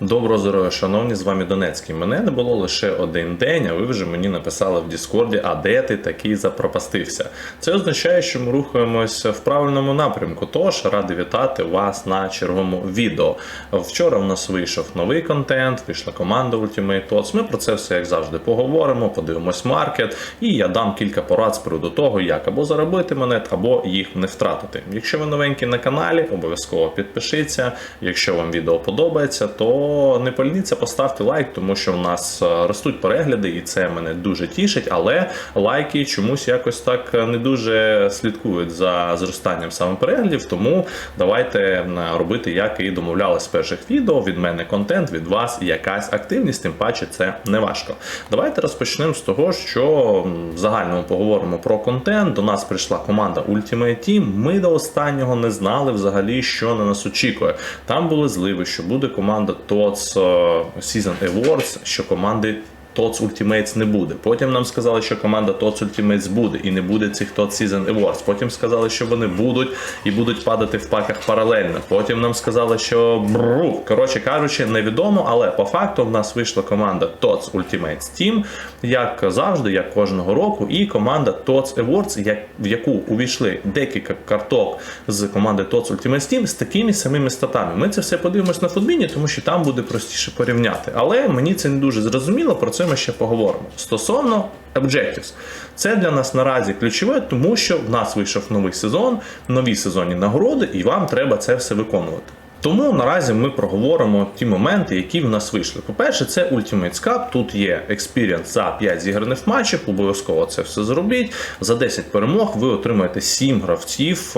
Доброго здоров'я, шановні, з вами Донецький. Мене не було лише один день, а ви вже мені написали в Діскорді, а де ти такий запропастився. Це означає, що ми рухаємося в правильному напрямку. Тож радий вітати вас на черговому відео. Вчора в нас вийшов новий контент, вийшла команда Ultimate Tots. Ми про це все як завжди поговоримо, подивимось маркет, і я дам кілька порад з приводу того, як або заробити монет, або їх не втратити. Якщо ви новенькі на каналі, обов'язково підпишіться. Якщо вам відео подобається, то не полініться, поставте лайк, тому що в нас е, ростуть перегляди, і це мене дуже тішить. Але лайки чомусь якось так не дуже слідкують за зростанням саме переглядів. Тому давайте е, робити, як і домовлялись з перших відео. Від мене контент, від вас якась активність, тим паче це не важко. Давайте розпочнемо з того, що в загальному поговоримо про контент. До нас прийшла команда Ultimate Team. Ми до останнього не знали взагалі, що на нас очікує. Там були зливи, що буде команда TOTS е, Season Awards, що команди TOTS Ultimates не буде. Потім нам сказали, що команда TOTS Ultimates буде і не буде цих TOTS Season Awards. Потім сказали, що вони будуть і будуть падати в паках паралельно. Потім нам сказали, що бру. Коротше кажучи, невідомо, але по факту в нас вийшла команда TOTS Ultimates Team, як завжди, як кожного року, і команда TOTS Awards, в яку увійшли декілька карток з команди TOTS Ultimates Team з такими самими статами. Ми це все подивимось на футбіні, тому що там буде простіше порівняти. Але мені це не дуже зрозуміло, про це ми ще поговоримо. Стосовно Objectives. Це для нас наразі ключове, тому що в нас вийшов новий сезон, нові сезонні нагороди, і вам треба це все виконувати. Тому наразі ми проговоримо ті моменти, які в нас вийшли. По-перше, це Ultimate Cup. Тут є експірієнс за 5 зіграних матчів. Обов'язково це все зробіть. За 10 перемог ви отримаєте 7 гравців.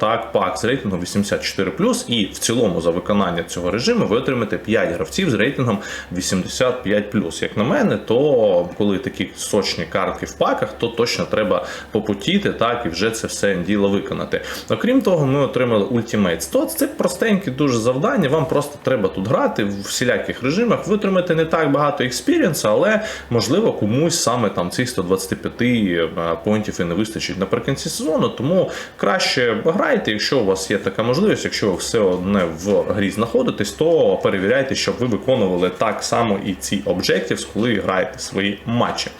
Так, пак з рейтингом 84 і в цілому за виконання цього режиму ви отримаєте 5 гравців з рейтингом 85 Як на мене, то коли такі сочні картки в паках, то точно треба попутіти, так і вже це все діло виконати. Окрім того, ми отримали Ultimate 100. Це простенькі дуже завдання. Вам просто треба тут грати в всіляких режимах. Ви отримаєте не так багато експірієнсу, але можливо комусь саме там цих 125 е, поінтів і не вистачить наприкінці сезону. Тому краще грайте, якщо у вас є така можливість, якщо ви все одне в грі знаходитесь, то перевіряйте, щоб ви виконували так само і ці objectives, коли граєте свої матчі.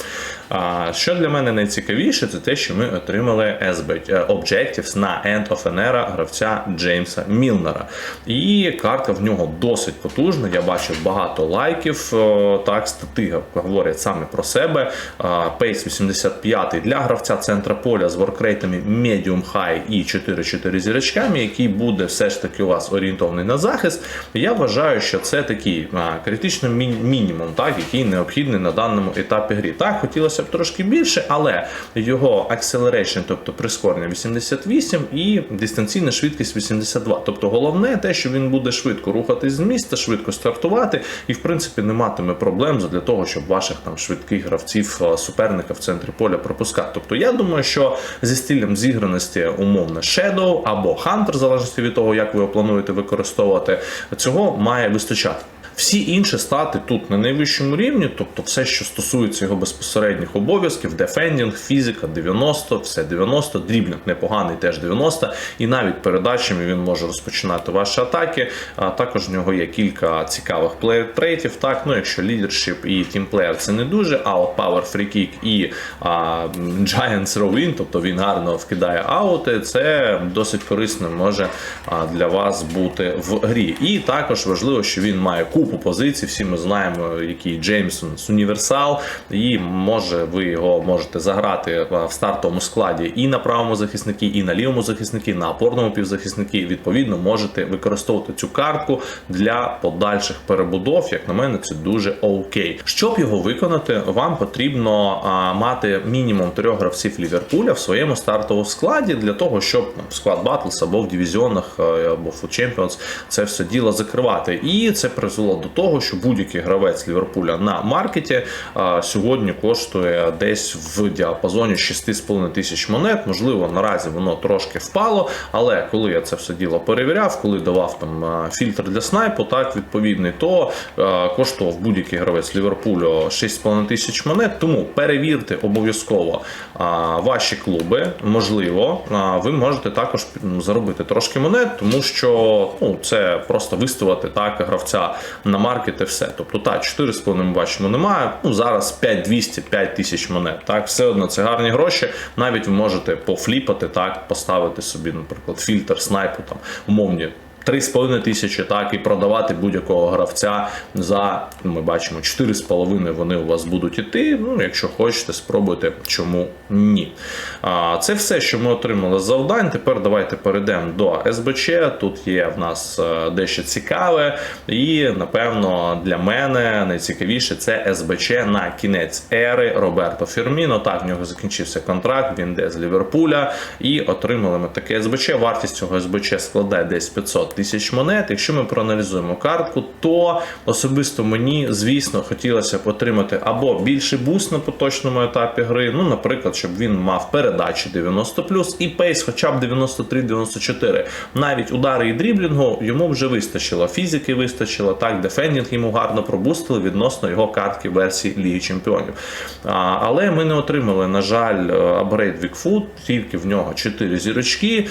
А, Що для мене найцікавіше, це те, що ми отримали е, Objectives на End of an Era гравця Джеймса Мілнера. І картка в нього досить потужна. Я бачив багато лайків. Так, стати говорять саме про себе. Пейс 85 для гравця центра поля з воркрейтами Medium High і 4-4 зірочками, який буде все ж таки у вас орієнтований на захист. Я вважаю, що це такий критичний мінімум, так, який необхідний на даному етапі грі. Так, хотілося б трошки більше, але його acceleration, тобто прискорення 88 і дистанційна швидкість 82. Тобто головне те, що він буде швидко рухатись з місця, швидко стартувати, і в принципі не матиме проблем для того, щоб ваших там швидких гравців е, суперника в центрі поля пропускати. Тобто я думаю, що зі стилем зіграності умовно Shadow або Hunter, в залежності від того, як ви його плануєте використовувати, цього має вистачати. Всі інші стати тут на найвищому рівні, тобто все, що стосується його безпосередніх обов'язків, дефендінг, фізика 90, все 90, дріблінг непоганий, теж 90, і навіть передачами він може розпочинати ваші атаки. А також в нього є кілька цікавих плеєр-трейтів. Так, ну якщо лідершіп і тімплеєр це не дуже, а от Power Free Kick і а, Giants Row In, тобто він гарно вкидає аути, це досить корисним може а, для вас бути в грі. І також важливо, що він має купу позицій. Всі ми знаємо, який Джеймсон з універсал, і може ви його можете заграти в стартовому складі і на правому захиснику, і на лівому захиснику, на опорному півзахиснику. Відповідно, можете використовувати цю картку для подальших перебудов. Як на мене, це дуже окей. Щоб його виконати, вам потрібно мати мінімум трьох гравців Ліверпуля в своєму стартовому складі для того, щоб в склад Battles або в дивізіонах або в Champions це все діло закривати. І це призвело до того, що будь-який гравець Ліверпуля на маркеті сьогодні коштує десь в діапазоні 6,5 тисяч монет. Можливо, наразі воно трошки впало, але коли я це все діло перевіряв, коли давав там фільтр для снайпу, так відповідний, то коштував будь-який гравець Ліверпулю 6,5 тисяч монет. Тому перевірте обов'язково ваші клуби. Можливо, а, ви можете також заробити трошки монет, тому що ну, це просто виставити так гравця на маркет і все. Тобто, так, 4,5 ми бачимо, немає. Ну зараз 5200, 5 тисяч монет. Так, все одно це гарні гроші. Навіть ви можете пофліпати, так, поставити собі, наприклад, фільтр снайпу там умовні. 3,5 тисячі, так, і продавати будь-якого гравця за, ми бачимо, 4,5 вони у вас будуть іти. Ну, якщо хочете, спробуйте, чому ні. А, Це все, що ми отримали з завдань. Тепер давайте перейдемо до СБЧ. Тут є в нас е, дещо цікаве, і, напевно, для мене найцікавіше це СБЧ на кінець ери Роберто Фірміно. Так, в нього закінчився контракт, він йде з Ліверпуля, і отримали ми таке СБЧ. Вартість цього СБЧ складає десь 500 тисяч монет. Якщо ми проаналізуємо картку, то особисто мені, звісно, хотілося б отримати або більший буст на поточному етапі гри. Ну, наприклад, щоб він мав передачі 90 і пейс, хоча б 93-94. Навіть удари і дріблінгу йому вже вистачило. Фізики вистачило, так, дефендінг йому гарно пробустили відносно його картки версії Ліги Чемпіонів. А, але ми не отримали, на жаль, апгрейд Вікфуд, тільки в нього 4 зірочки.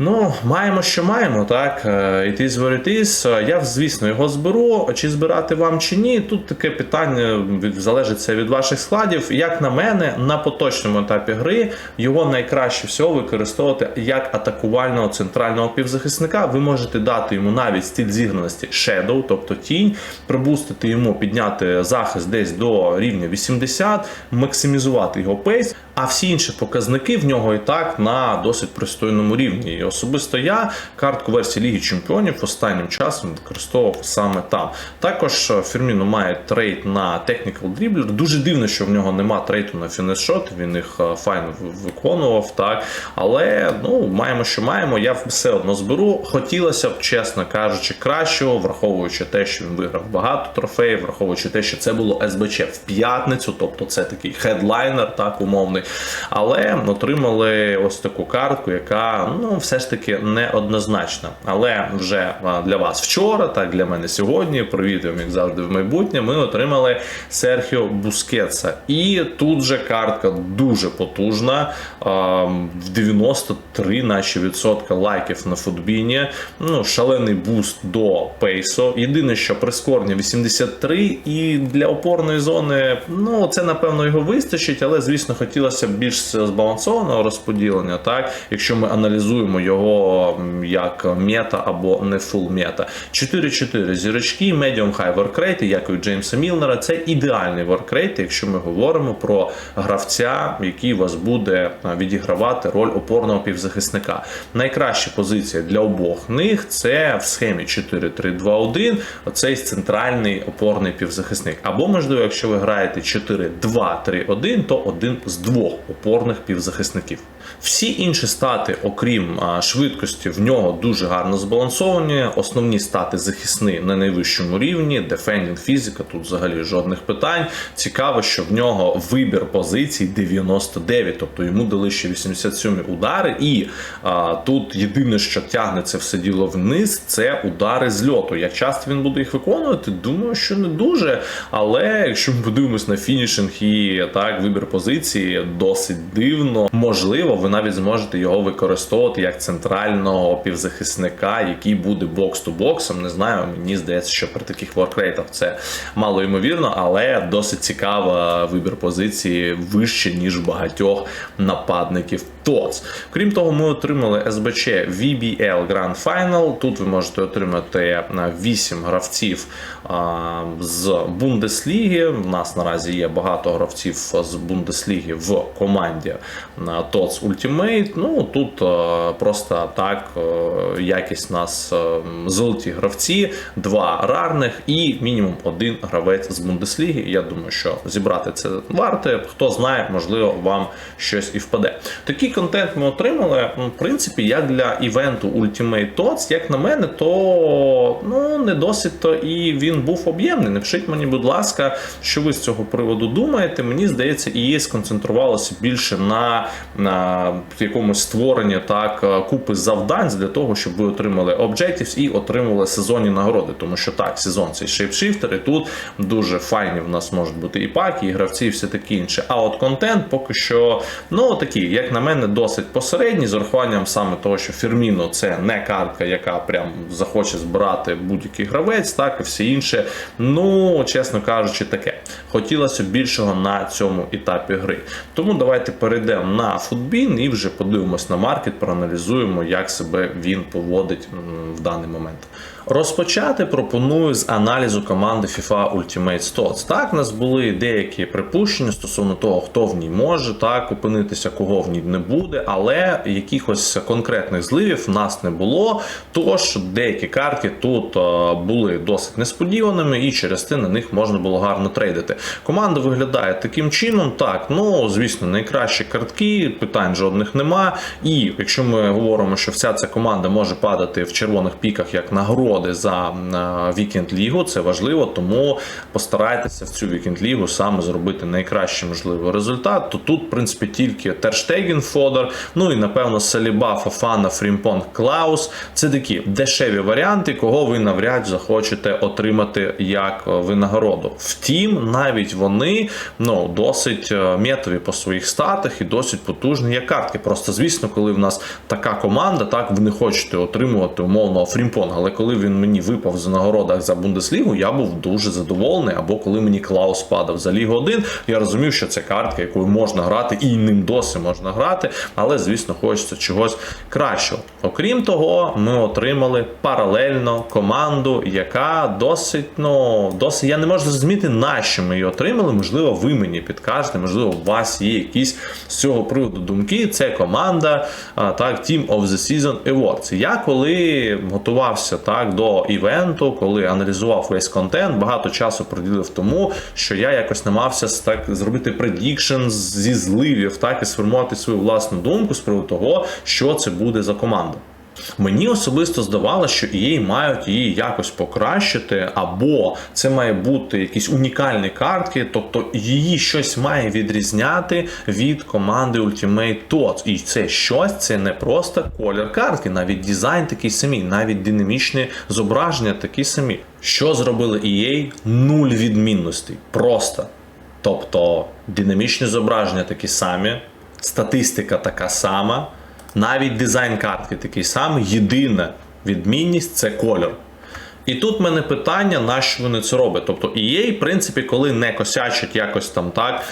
Ну, маємо, що маємо, так. Е, It is is. Я, звісно, його зберу. Чи збирати вам чи ні? Тут таке питання від- залежить від ваших складів. Як на мене, на поточному етапі гри його найкраще всього використовувати як атакувального центрального півзахисника. Ви можете дати йому навіть стиль зіграності Shadow, тобто тінь, пробустити йому, підняти захист десь до рівня 80, максимізувати його пейс. А всі інші показники в нього і так на досить пристойному рівні. І особисто я картку версії Ліги Чемпіонів останнім часом використовував саме там. Також е, Фірміно має трейд на Technical Dribbler. Дуже дивно, що в нього нема трейду на фінешот. Він їх е, файно виконував, так. Але ну, маємо, що маємо. Я все одно зберу. Хотілося б, чесно кажучи, кращого, враховуючи те, що він виграв багато трофеїв, враховуючи те, що це було СБЧ в п'ятницю, тобто це такий хедлайнер, так умовний. Але отримали ось таку картку, яка ну все ж таки неоднозначна. Але вже для вас вчора, так для мене сьогодні. Провідуємо, як завжди, в майбутнє. Ми отримали Серхіо Бускетса. І тут же картка дуже потужна. В 93 наші відсотка лайків на футбіні. Ну, шалений буст до пейсо. Єдине, що прискорення 83, і для опорної зони, ну це напевно його вистачить, але звісно хотілося б більш збалансованого розподілення. Так, якщо ми аналізуємо його як мета або не фул мета. 4-4 зірочки, medium high workrate, як у Джеймса Мілнера, це ідеальний workrate, якщо ми говоримо про гравця, який вас буде відігравати роль опорного півзахисника. Найкраща позиція для обох них це в схемі 4-3-2-1, оцей центральний опорний півзахисник. Або, можливо, якщо ви граєте 4-2-3-1, то один з двох опорних півзахисників. Всі інші стати, окрім швидкості, в нього дуже гарно збалансовані. Основні стати захисні на найвищому рівні, дефендінг, фізика, тут взагалі жодних питань. Цікаво, що в нього вибір позицій 99, тобто йому дали ще 87 удари. І а, тут єдине, що тягне це все діло вниз, це удари з льоту. Як часто він буде їх виконувати, думаю, що не дуже. Але якщо ми подивимось на фінішинг і так, вибір позиції досить дивно. Можливо, навіть зможете його використовувати як центрального півзахисника, який буде бокс-ту-боксом. Не знаю, мені здається, що при таких воркрейтах це мало ймовірно, але досить цікава вибір позиції вище, ніж багатьох нападників ТОЦ. Крім того, ми отримали СБЧ VBL Grand Final. Тут ви можете отримати 8 гравців з Бундесліги. У нас наразі є багато гравців з Бундесліги в команді на TOTS Ultimate. Ну тут е, просто так е, якість нас е, золоті гравці, два рарних і мінімум один гравець з Бундесліги. Я думаю, що зібрати це варте. Хто знає, можливо, вам щось і впаде. Такий контент ми отримали. В принципі, як для івенту Ultimate TOTS, як на мене, то ну не досить то і він був об'ємний. Напишіть мені, будь ласка, що ви з цього приводу думаєте. Мені здається, і сконцентрувалося більше на, на якомусь створенні так е, купи завдань для того, щоб ви отримали Objectives і отримали сезонні нагороди. Тому що так, сезон цей шейпшифтер, і тут дуже файні в нас можуть бути і паки, і гравці, і все таке інше. А от контент поки що, ну такий, як на мене. досить посередній, з урахуванням саме того, що Фірміно це не картка, яка прям захоче збирати будь-який гравець, так і все інше. Ну, чесно кажучи, таке. Хотілося більшого на цьому етапі гри. Тому давайте перейдемо на футбін і вже подивимось на маркет, проаналізуємо, як себе він поводить в даний момент. Розпочати пропоную з аналізу команди FIFA Ultimate Stots. Так, у нас були деякі припущення стосовно того, хто в ній може так опинитися, кого в ній не буде, але якихось конкретних зливів в нас не було. Тож деякі картки тут е, були досить несподіваними, і через те на них можна було гарно трейдити. Команда виглядає таким чином. Так, ну звісно, найкращі картки, питань жодних нема. І якщо ми говоримо, що вся ця команда може падати в червоних піках як нагороди за вікенд лігу, це важливо, тому постарайтеся в цю вікенд лігу саме зробити найкращий можливий результат. То тут, в принципі, тільки Терштеген Фодор, ну і напевно Саліба, Фофана, Фрімпонг, Клаус. Це такі дешеві варіанти, кого ви навряд захочете отримати як винагороду. Втім, навіть вони ну, досить е, метові по своїх статах і досить потужні як картки. Просто звісно, коли в нас така команда, так ви не хочете отримувати умовного Фрімпонга, але коли він мені випав за нагородах за Бундеслігу, я був дуже задоволений. Або коли мені Клаус падав за Лігу 1, я розумів, що це картка, якою можна грати, і ним досі можна грати, але звісно, хочеться чогось кращого. Окрім того, ми отримали паралельно команду, яка досить, ну досить. Я не можу зрозуміти, на що ми її отримали. Можливо, ви мені підкажете, можливо, у вас є якісь з цього приводу думки. Це команда так, Team of the Season Awards. Я коли готувався так до івенту, коли аналізував весь контент, багато часу приділив тому, що я якось намався так зробити предікшн зі зливів, так і сформувати свою власну думку з приводу того, що це буде за команда. Мені особисто здавалося, що EA мають її якось покращити, або це має бути якісь унікальні картки, тобто її щось має відрізняти від команди Ultimate TOTS. І це щось це не просто колір картки, навіть дизайн такий самий, навіть динамічні зображення такі самі. Що зробили EA? Нуль відмінностей. Просто. Тобто динамічні зображення такі самі, статистика така сама. Навіть дизайн картки такий самий. Єдина відмінність це кольор. І тут в мене питання, на що вони це роблять. Тобто EA, в принципі, коли не косячать якось там так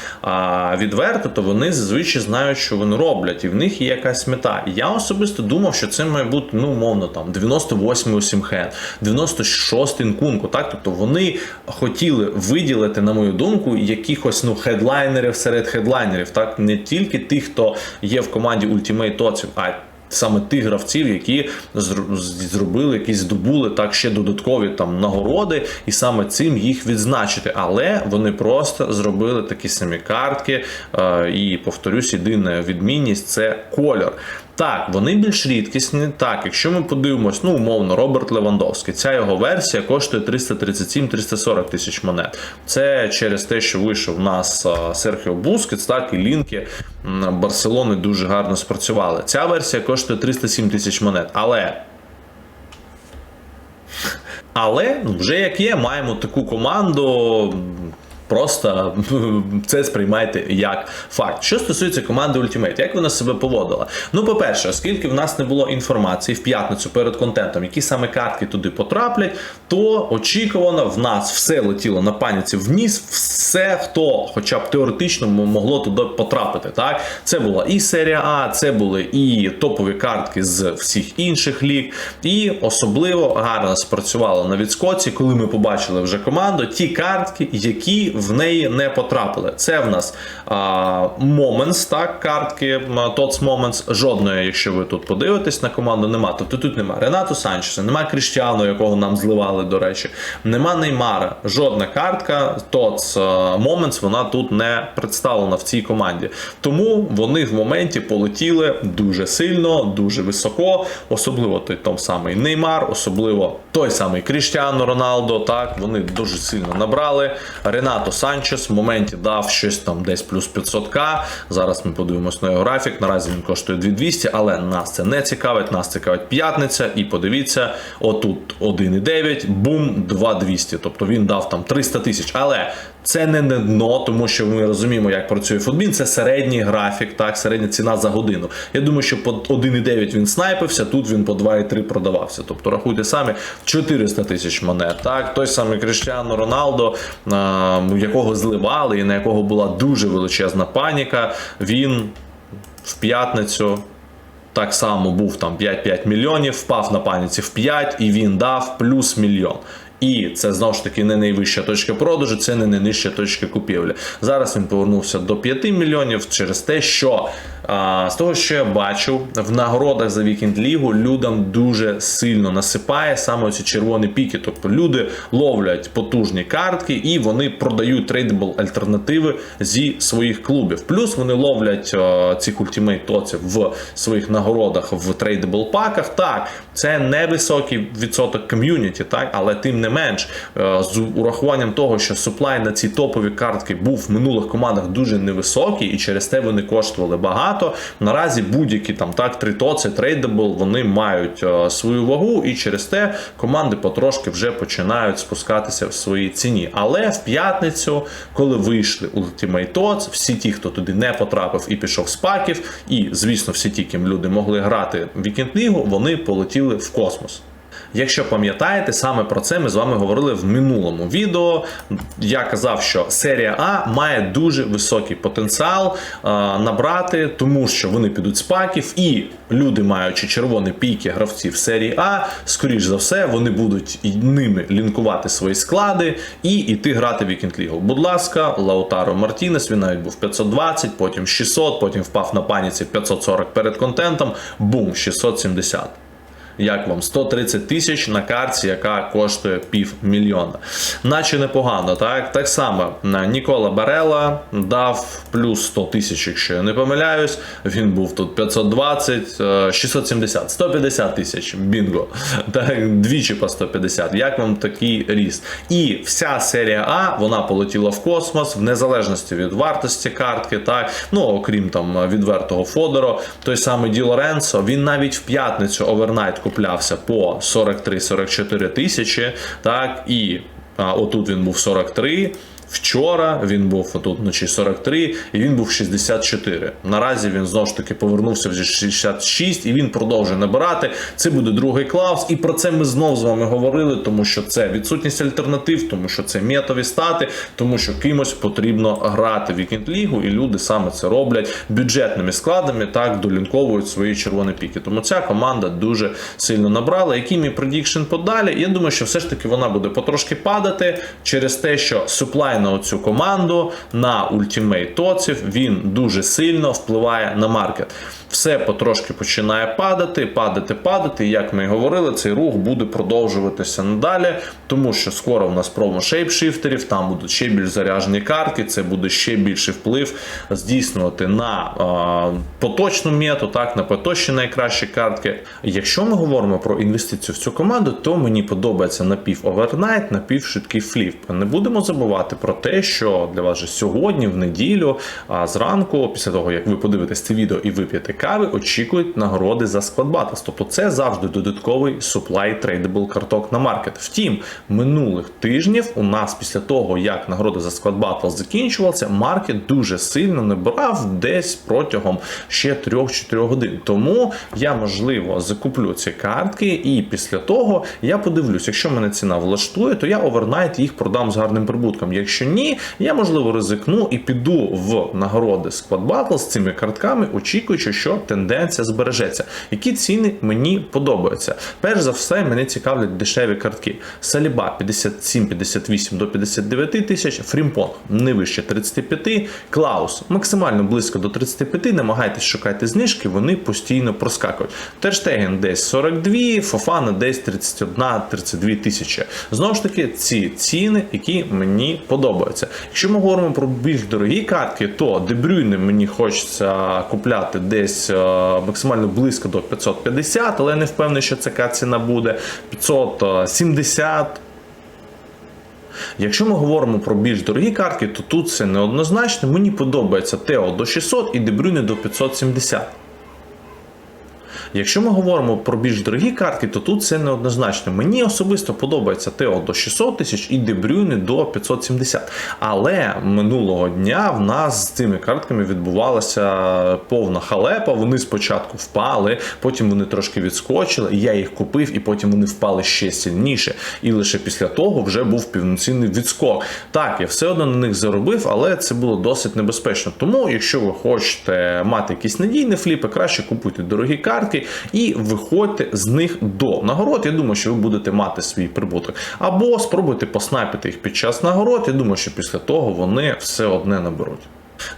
відверто, то вони зазвичай знають, що вони роблять, і в них є якась мета. І я особисто думав, що це має бути, ну, умовно, там 98-й Осімхен, 96-й Нкунку. Так? Тобто вони хотіли виділити, на мою думку, якихось ну, хедлайнерів серед хедлайнерів. Так? Не тільки тих, хто є в команді Ultimate Totsів, а Саме тих гравців, які зробили які здобули так ще додаткові там нагороди, і саме цим їх відзначити. Але вони просто зробили такі самі картки. Е, і повторюсь, єдина відмінність це кольор. Так, вони більш рідкісні. Так, якщо ми подивимось, ну умовно, Роберт Левандовський, ця його версія коштує 337-340 тисяч монет. Це через те, що вийшов у нас Серхіо Бускетс, так і лінки Барселони дуже гарно спрацювали. Ця версія коштує 307 тисяч монет. Але. Але ну, вже як є, маємо таку команду. Просто це сприймайте як факт. Що стосується команди Ultimate, як вона себе поводила? Ну, по-перше, оскільки в нас не було інформації в п'ятницю перед контентом, які саме картки туди потраплять, то очікувано в нас все летіло на паніці вниз, все, хто хоча б теоретично могло туди потрапити. Так, Це була і серія А, це були і топові картки з всіх інших ліг. І особливо гарно спрацювало на відскоці, коли ми побачили вже команду, ті картки, які в неї не потрапили. Це в нас а, Moments, так, картки Tots Moments. Жодної, якщо ви тут подивитесь на команду, нема. Тобто тут нема Ренату Санчеса, нема Кріштіану, якого нам зливали, до речі, нема Неймара. Жодна картка Tots Moments, вона тут не представлена в цій команді. Тому вони в моменті полетіли дуже сильно, дуже високо, особливо той том самий Неймар, особливо той самий Кріштіану Роналдо. Так, вони дуже сильно набрали. Ренат Ренато Санчес в моменті дав щось там десь плюс 500к. Зараз ми подивимось на його графік. Наразі він коштує 2200, але нас це не цікавить. Нас цікавить п'ятниця. І подивіться, отут 1,9, бум, 2200. Тобто він дав там 300 тисяч. Але це не не дно, тому що ми розуміємо, як працює футбін. Це середній графік, так, середня ціна за годину. Я думаю, що по 1,9 він снайпився, тут він по 2,3 продавався. Тобто рахуйте самі 400 тисяч монет. Так, той самий Кріштіану Роналдо, якого зливали і на якого була дуже величезна паніка. Він в п'ятницю. Так само був там 5-5 мільйонів, впав на паніці в 5 і він дав плюс мільйон. І це знову ж таки не найвища точка продажу, це не найнижча точка купівлі. Зараз він повернувся до 5 мільйонів через те, що з того, що я бачив, в нагородах за вікенд лігу людям дуже сильно насипає саме ці червоні піки. Тобто люди ловлять потужні картки і вони продають трейдабл альтернативи зі своїх клубів. Плюс вони ловлять а, цих ультимейт тоців в своїх нагородах в трейдабл паках. Так, це невисокий відсоток ком'юніті, так, але тим не менш, е, з урахуванням того, що суплай на ці топові картки був в минулих командах дуже невисокий, і через те вони коштували багато. Наразі будь-які там так тритоци, трейдабл, вони мають е, свою вагу, і через те команди потрошки вже починають спускатися в своїй ціні. Але в п'ятницю, коли вийшли Ultimate TOTS, всі ті, хто туди не потрапив і пішов з паків, і звісно, всі ті, ким люди могли грати в вікенд лігу, вони полетіли в космос. Якщо пам'ятаєте, саме про це ми з вами говорили в минулому відео. Я казав, що серія А має дуже високий потенціал е, набрати, тому що вони підуть з паків, і люди, маючи червоні піки гравців серії А, скоріш за все, вони будуть ними лінкувати свої склади і йти грати в Вікенд Лігу. Будь ласка, Лаутаро Мартінес, він навіть був 520, потім 600, потім впав на паніці 540 перед контентом, бум, 670. Як вам 130 тисяч на карті, яка коштує пів мільйона. Наче непогано, так? Так само Нікола Барела дав плюс 100 тисяч, якщо я не помиляюсь. Він був тут 520, е, 670, 150 тисяч. Бінго. Так, двічі по 150. Як вам такий ріст? І вся серія А вона полетіла в космос в незалежності від вартості картки, так ну окрім там відвертого Фодоро, той самий Ді Лоренцо, він навіть в п'ятницю овернайт куплявся по 43-44 тисячі. Так, і а, отут він був 43. Вчора він був тут вночі 43 і він був 64. Наразі він знову ж таки повернувся вже 66 і він продовжує набирати. Це буде другий клаус. І про це ми знов з вами говорили, тому що це відсутність альтернатив, тому що це метові стати, тому що кимось потрібно грати в вікенд лігу, і люди саме це роблять бюджетними складами, так долінковують свої червоні піки. Тому ця команда дуже сильно набрала. Який мій предікшн подалі? Я думаю, що все ж таки вона буде потрошки падати через те, що суплай на цю команду на ультімейт тоців він дуже сильно впливає на маркет. Все потрошки починає падати, падати, падати. Як ми і говорили, цей рух буде продовжуватися надалі, тому що скоро в нас промо шейпшифтерів, там будуть ще більш заряжені картки, це буде ще більший вплив здійснювати на е, поточну мету, так, на поточні найкращі картки. Якщо ми говоримо про інвестицію в цю команду, то мені подобається напів овернайт, напів швидкий фліп. Не будемо забувати про те, що для вас же сьогодні, в неділю, а зранку, після того як ви подивитесь це відео і вип'єте кави, очікують нагороди за склад Battles. Тобто це завжди додатковий суплай трейдабл карток на маркет. Втім, минулих тижнів у нас після того, як нагорода за склад Battles закінчувалася, маркет дуже сильно набирав десь протягом ще 3-4 годин. Тому я можливо закуплю ці картки, і після того я подивлюсь, якщо мене ціна влаштує, то я овернайт їх продам з гарним прибутком. Якщо ні, я можливо ризикну і піду в нагороди Battle з цими картками, очікуючи, що тенденція збережеться. Які ціни мені подобаються? Перш за все, мене цікавлять дешеві картки. Саліба 57-58 до 59 тисяч, Фрімпонг не вище 35, Клаус максимально близько до 35. Намагайтесь шукати знижки, вони постійно проскакують. Терштеген десь 42, Фофана десь 31-32 тисячі. Знову ж таки, ці ціни, які мені подобаються. Якщо ми говоримо про більш дорогі картки, то Дебрюйне мені хочеться купляти десь е, максимально близько до 550, але я не впевнений, що така ціна буде 570. Якщо ми говоримо про більш дорогі картки, то тут це неоднозначно. Мені подобається Тео до 600 і Дебрюне до 570. Якщо ми говоримо про більш дорогі картки, то тут це неоднозначно. Мені особисто подобається Тео до 600 тисяч і Дебрюни до 570. Але минулого дня в нас з цими картками відбувалася повна халепа. Вони спочатку впали, потім вони трошки відскочили. Я їх купив, і потім вони впали ще сильніше. І лише після того вже був повноцінний відскок. Так, я все одно на них заробив, але це було досить небезпечно. Тому, якщо ви хочете мати якісь надійні фліпи, краще купуйте дорогі картки і виходьте з них до нагород. Я думаю, що ви будете мати свій прибуток. Або спробуйте поснайпити їх під час нагород. Я думаю, що після того вони все одне наберуть.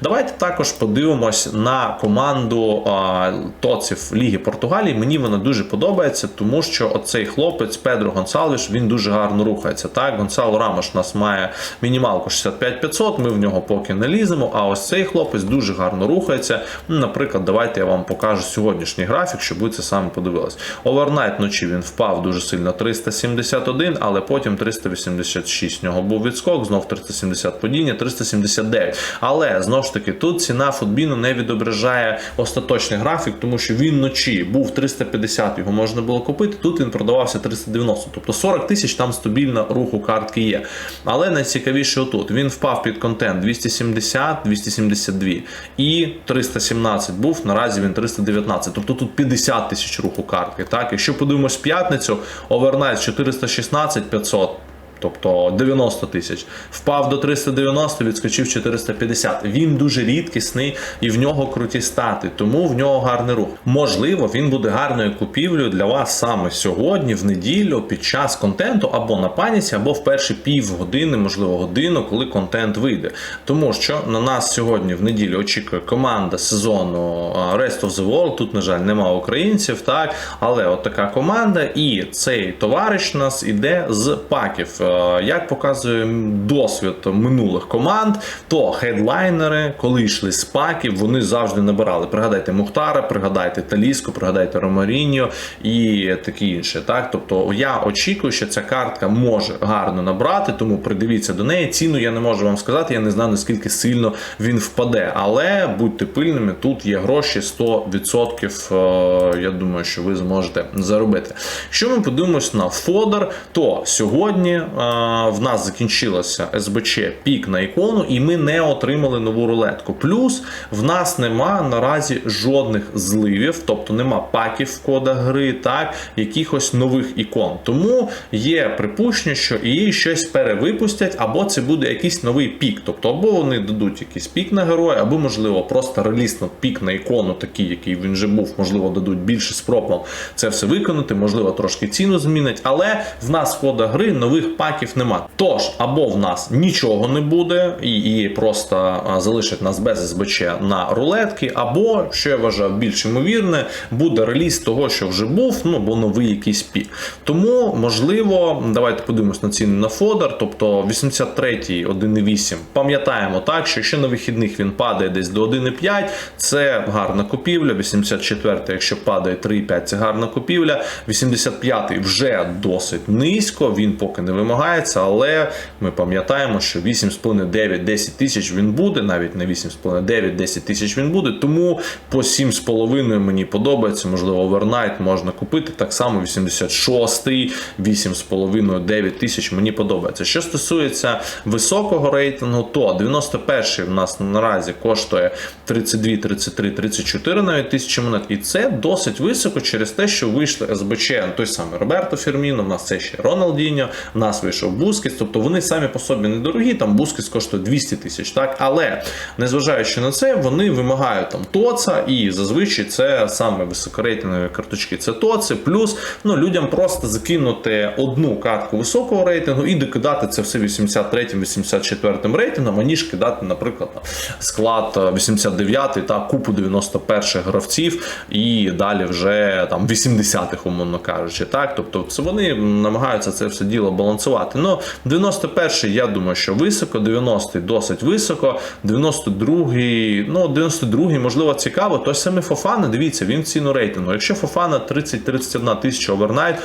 Давайте також подивимось на команду а, тоців Ліги Португалії. Мені вона дуже подобається, тому що оцей хлопець Педро Гонсалвіш він дуже гарно рухається. Так, Гонсало Рамош у нас має мінімалку 65500, Ми в нього поки не ліземо. А ось цей хлопець дуже гарно рухається. Наприклад, давайте я вам покажу сьогоднішній графік, щоб ви це саме подивились. Овернайт вночі він впав дуже сильно 371, але потім 386 в нього був відскок, знов 370 падіння, 379. Але знову ж таки, тут ціна Футбіну не відображає остаточний графік, тому що він вночі був 350, його можна було купити. Тут він продавався 390. Тобто 40 тисяч там стабільно руху картки є. Але найцікавіше отут він впав під контент 270, 272 і 317 був. Наразі він 319. Тобто тут 50 тисяч руху картки. Так, якщо подивимось п'ятницю, овернайт 416 500. Тобто 90 тисяч. Впав до 390, відскочив 450. Він дуже рідкісний і в нього круті стати, тому в нього гарний рух. Можливо, він буде гарною купівлею для вас саме сьогодні, в неділю, під час контенту, або на паніці, або в перші півгодини, можливо, годину, коли контент вийде. Тому що на нас сьогодні в неділю очікує команда сезону Rest of the World. Тут, на жаль, нема українців, так, але от така команда, і цей товариш у нас іде з паків. Як показує досвід минулих команд, то хедлайнери, коли йшли з вони завжди набирали. Пригадайте Мухтара, пригадайте Таліску, пригадайте Ромаріньо і таке інше. Так, тобто я очікую, що ця картка може гарно набрати, тому придивіться до неї. Ціну я не можу вам сказати, я не знаю наскільки сильно він впаде. Але будьте пильними, тут є гроші 100%. Я думаю, що ви зможете заробити. Якщо ми подивимось на фодер, то сьогодні в нас закінчилося СБЧ пік на ікону, і ми не отримали нову рулетку. Плюс в нас нема наразі жодних зливів, тобто нема паків в кодах гри, так, якихось нових ікон. Тому є припущення, що її щось перевипустять, або це буде якийсь новий пік. Тобто, або вони дадуть якийсь пік на героя, або, можливо, просто релізно пік на ікону, такий, який він вже був, можливо, дадуть більше спроб це все виконати, можливо, трошки ціну змінить. Але в нас в кодах гри нових паків нема. Тож, або в нас нічого не буде, і, і просто залишить нас без СБЧ на рулетки, або, що я вважаю, більш ймовірне, буде реліз того, що вже був, ну або новий якийсь пік. Тому, можливо, давайте подивимось на ціни на фодер, тобто 83-й 1,8. Пам'ятаємо так, що ще на вихідних він падає десь до 1,5, це гарна купівля. 84-й, якщо падає 3,5, це гарна купівля. 85-й вже досить низько, він поки не вимагається, але ми пам'ятаємо, що 8,5, 9, 10 тисяч він буде, навіть не 8,5, 9, 10 тисяч він буде. Тому по 7,5 мені подобається, можливо, овернайт можна купити. Так само 86-й, 8,5, 9 тисяч мені подобається. Що стосується високого рейтингу, то 91-й в нас наразі коштує 32, 33, 34 навіть тисячі монет. І це досить високо через те, що вийшли СБЧ, той самий Роберто Ферміно, в нас це ще Роналдіньо, в нас вийшов Бускіс, тобто вони самі по собі недорогі, там Бускіс коштує 200 тисяч, так, але незважаючи на це, вони вимагають там ТОЦа, і зазвичай це саме високорейтингові карточки. Це ТОЦи, плюс ну, людям просто закинути одну картку високого рейтингу і докидати це все 83-84 рейтингом, аніж кидати, наприклад, склад 89 та купу 91 гравців, і далі вже там 80-х, умовно кажучи. Так, тобто це вони намагаються це все діло балансувати. Працювати. Ну, 91-й, я думаю, що високо, 90-й досить високо, 92-й, ну, 92-й, можливо, цікаво. Той самий Фофана, дивіться, він ціну рейтингу. Якщо Фофана 30-31 тисяча овернайт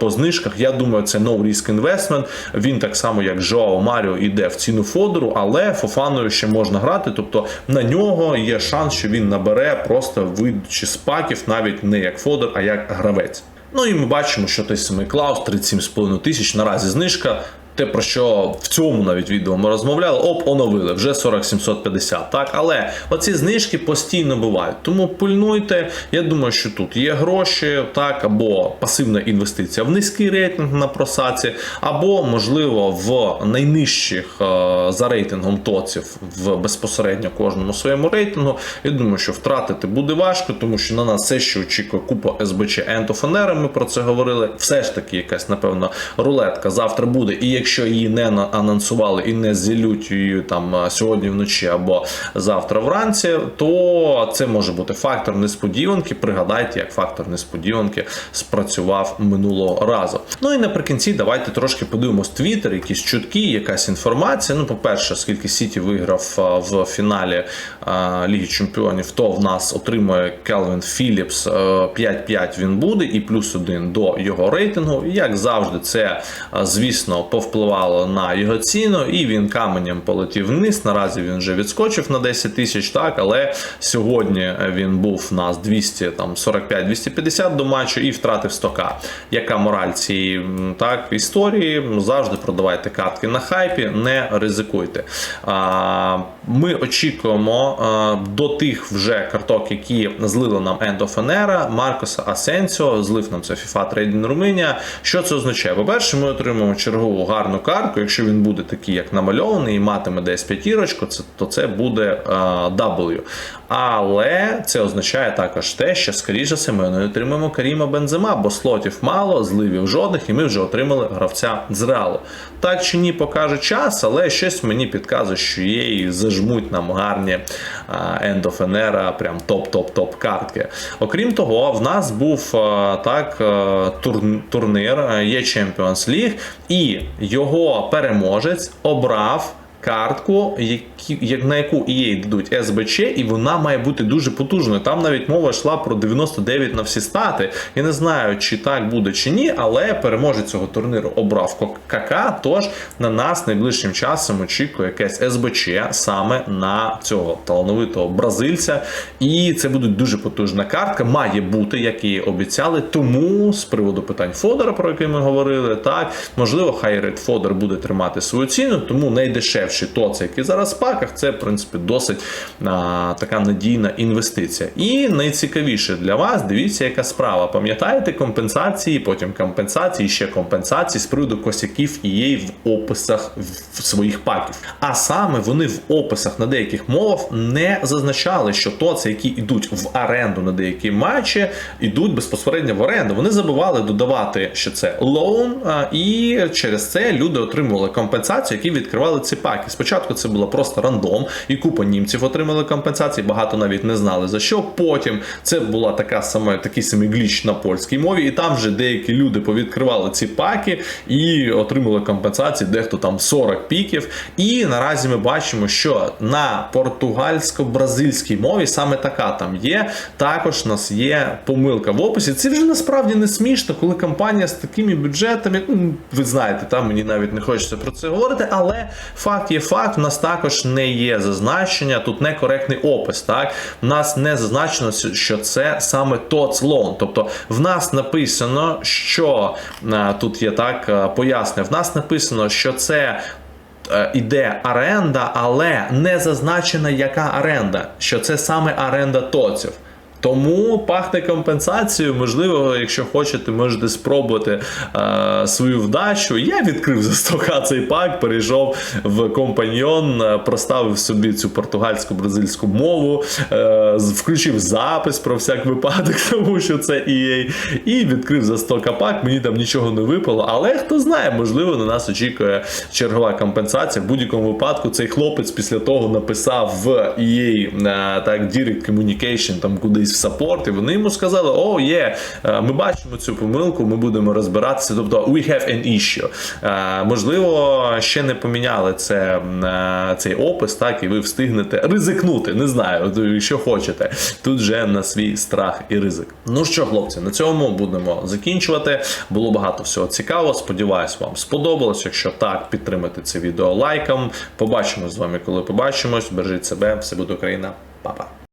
по знижках, я думаю, це no risk investment. Він так само, як Жоао Маріо, йде в ціну фодеру, але Фофаною ще можна грати. Тобто на нього є шанс, що він набере просто вийдучи з паків, навіть не як фодер, а як гравець. Ну і ми бачимо, що той самий Клаус 37,5 тисяч наразі знижка. Те, про що в цьому навіть відео ми розмовляли, оп, оновили вже 4750. Так, але оці знижки постійно бувають. Тому пильнуйте. Я думаю, що тут є гроші, так, або пасивна інвестиція в низький рейтинг на просаці, або, можливо, в найнижчих е, за рейтингом тоців в безпосередньо кожному своєму рейтингу. Я думаю, що втратити буде важко, тому що на нас все ще очікує купа СБЧ Ентофенера. Ми про це говорили. Все ж таки, якась, напевно, рулетка завтра буде. І якщо її не анонсували і не зілють її там сьогодні вночі або завтра вранці, то це може бути фактор несподіванки. Пригадайте, як фактор несподіванки спрацював минулого разу. Ну і наприкінці давайте трошки подивимось твіттер, якісь чутки, якась інформація. Ну, по-перше, скільки Сіті виграв в фіналі Ліги Чемпіонів, то в нас отримує Келвін Філіпс е, 5-5 він буде, і плюс один до його рейтингу. І як завжди, це звісно повпливало на його ціну, і він каменем полетів вниз. Наразі він вже відскочив на 10 тисяч, так, але сьогодні він був у нас 200, там 45-250 до матчу і втратив 100к. Яка мораль цієї так, історії? Завжди продавайте картки на хайпі, не ризикуйте. Ми очікуємо до тих вже карток, які злили нам End of an Маркоса Асенсіо, злив нам це FIFA Trading Romania. Що це означає? По-перше, ми отримаємо чергову гарну картку. Якщо він буде такий, як намальований, і матиме десь п'ятірочку, то це буде а, W. Але це означає також те, що скоріше все ми не отримаємо Каріма Бензема, бо слотів мало, зливів жодних, і ми вже отримали гравця з реалу. Так чи ні, покаже час, але щось мені підказує, що і зажмуть нам гарні а, End of an Era, прям топ-топ-топ картки. Окрім того, в нас був так а, турнір, є Champions League, і його переможець обрав картку, як, на яку EA дадуть СБЧ, і вона має бути дуже потужною. Там навіть мова йшла про 99 на всі стати. Я не знаю, чи так буде чи ні, але переможець цього турніру обрав КК, тож на нас найближчим часом очікує якесь СБЧ саме на цього талановитого бразильця. І це буде дуже потужна картка. Має бути, як і обіцяли. Тому з приводу питань Фодора, про який ми говорили, так можливо, хай Ред Фодор буде тримати свою ціну, тому найдешевший ТОЦ, який зараз в паках, це в принципі досить а, така надійна інвестиція. І найцікавіше для вас, дивіться, яка справа. Пам'ятаєте компенсації, потім компенсації, ще компенсації з приводу косяків EA в описах в своїх паків. А саме вони в описах на деяких мовах не зазначали, що ТОЦи, які йдуть в оренду на деякі матчі, йдуть безпосередньо в оренду. Вони забували додавати, що це лоун, і через це люди отримували компенсацію, які відкривали ці паки. Спочатку це було просто рандом, і купа німців отримали компенсації, багато навіть не знали за що. Потім це була така саме такий самий гліч на польській мові, і там вже деякі люди повідкривали ці паки і отримали компенсації, дехто там 40 піків. І наразі ми бачимо, що на португальсько-бразильській мові саме така там є. Також у нас є помилка в описі. Це вже насправді не смішно, коли компанія з такими бюджетами, ну, ви знаєте, там мені навіть не хочеться про це говорити, але факт є факт, у нас також не є зазначення, тут некоректний опис. Так, у нас не зазначено, що це саме Loan. Тобто в нас написано, що тут є так а, пояснення, в нас написано, що це. е, Іде оренда, але не зазначена яка оренда, що це саме оренда тоців. Тому пахне компенсацією. Можливо, якщо хочете, можете спробувати е, свою вдачу. Я відкрив за 100к цей пак, перейшов в компаньйон, е, проставив собі цю португальську бразильську мову, е, включив запис про всяк випадок, тому що це EA, і відкрив за 100к пак. Мені там нічого не випало, але хто знає, можливо, на нас очікує чергова компенсація. В будь-якому випадку цей хлопець після того написав в EA е, так Direct Communication там кудись в саппорт, і вони йому сказали: О, є, е, ми бачимо цю помилку, ми будемо розбиратися. Тобто, we have an issue. Е, Можливо, ще не поміняли це, е, цей опис, так, і ви встигнете ризикнути. Не знаю, що хочете. Тут вже на свій страх і ризик. Ну що, хлопці, на цьому будемо закінчувати. Було багато всього цікавого. Сподіваюсь, вам сподобалось. Якщо так, підтримайте це відео лайком. Побачимось з вами, коли побачимось. Бережіть себе, все буде Україна. Па-па.